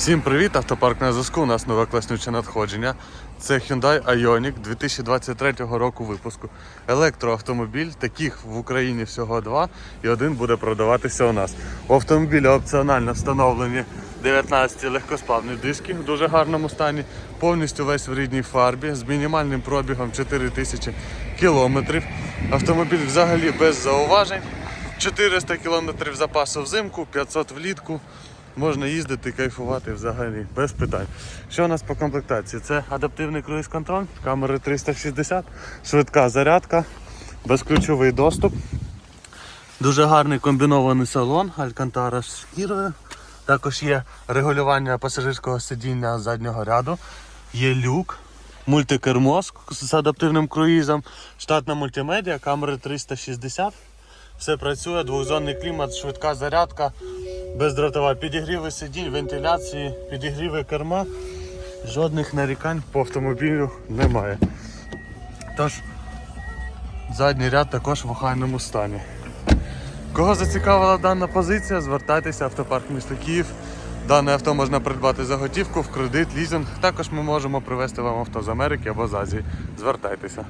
Всім привіт! Автопарк на зв'язку. У нас нове класнюче надходження. Це Hyundai Ioniq 2023 року випуску. Електроавтомобіль. Таких в Україні всього два, і один буде продаватися у нас. У автомобіля опціонально встановлені 19 легкосплавні диски в дуже гарному стані. Повністю весь в рідній фарбі з мінімальним пробігом 4000 кілометрів. Автомобіль взагалі без зауважень. 400 км запасу взимку, 500 влітку. Можна їздити, кайфувати взагалі, без питань. Що у нас по комплектації? Це адаптивний круїз-контроль, камери 360, швидка зарядка, безключовий доступ. Дуже гарний комбінований салон, алькантара з шкірою. Також є регулювання пасажирського сидіння заднього ряду, є люк, мультикермо з- адаптивним круїзом, штатна мультимедіа, камери 360. Все працює, двохзонний клімат, швидка зарядка, бездротова підігріви сидінь, вентиляції, підігріви керма. Жодних нарікань по автомобілю немає. Тож, задній ряд також в охайному стані. Кого зацікавила дана позиція, звертайтеся в автопарк міста Київ. Дане авто можна придбати за готівку, в кредит, лізинг. Також ми можемо привезти вам авто з Америки або з Азії. Звертайтеся.